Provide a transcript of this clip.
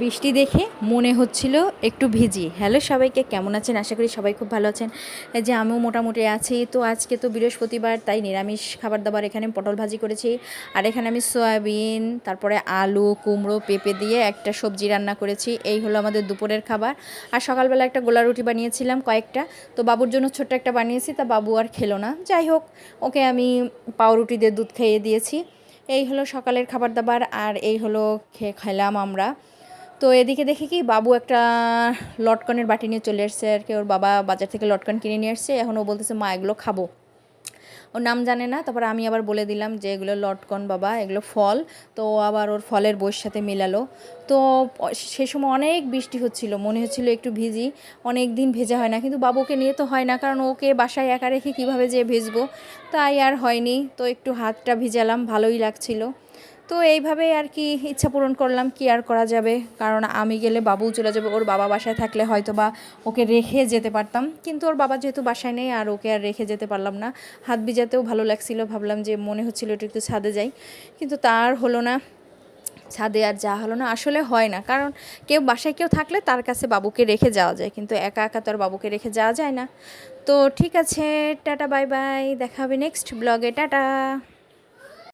বৃষ্টি দেখে মনে হচ্ছিল একটু ভিজি। হ্যালো সবাইকে, কেমন আছেন? আশা করি সবাই খুব ভালো আছেন। যে আমিও মোটামুটি আছি। তো আজকে তো বৃহস্পতিবার, তাই নিরামিষ খাবার দাবার এখানে পটল ভাজি করেছি। আর এখানে আমি সয়াবিন, তারপরে আলু, কুমড়ো, পেঁপে দিয়ে একটা সবজি রান্না করেছি। এই হলো আমাদের দুপুরের খাবার। আর সকালবেলা একটা গোলা রুটি বানিয়েছিলাম কয়েকটা। তো বাবুর জন্য ছোট্ট একটা বানিয়েছি, তা বাবু আর খেলো না। যাই হোক, ওকে আমি পাউরুটি দিয়ে দুধ খাইয়ে দিয়েছি। এই হলো সকালের খাবার দাবার আর এই হলো খেয়ে খেলাম আমরা। তো এদিকে দেখি কি, বাবু একটা লটকনের বাটি নিয়ে চলে এসছে আর কি। ওর বাবা বাজার থেকে লটকন কিনে নিয়ে এসছে এখন ও বলতেছে, মা, এগুলো খাব। ওর নাম জানে না, তারপর আমি আবার বলে দিলাম যে, এগুলো লটকন বাবা, এগুলো ফল। তো আবার ওর ফলের বইয়ের সাথে মেলালো। তো সে সময় অনেক বৃষ্টি হচ্ছিল, মনে হচ্ছিল একটু ভিজি, অনেক দিন ভেজা হয় না। কিন্তু বাবুকে নিয়ে তো হয় না, কারণ ওকে বাসায় একা রেখে কীভাবে যে ভিজবো? তাই আর হয়নি। তো একটু হাতটা ভিজালাম, ভালোই লাগছিল। তো এইভাবে আর কি ইচ্ছা পূরণ করলাম, কি আর করা যাবে? কারণ আমি গেলে বাবু চলে যাবে, ওর বাবা বাসায় থাকলে হয়তো বা ওকে রেখে যেতে পারতাম। কিন্তু ওর বাবা যেহেতু বাসায় নেই আর ওকে আর রেখে যেতে পারলাম না, হাত ভিজাতেও ভালো লাগছিল, ভাবলাম যে মনে হচ্ছিল একটু একটু ছাদে যাই। কিন্তু তার হলো না, ছাদে আর যা হলো না, আসলে হয় না। কারণ কেউ বাসায় কেউ থাকলে তার কাছে বাবুকে রেখে যাওয়া যায়, কিন্তু একা একা তো আর বাবুকে রেখে যাওয়া যায় না। তো ঠিক আছে, টাটা, বাই বাই, দেখা হবে নেক্সট ব্লগে, টাটা।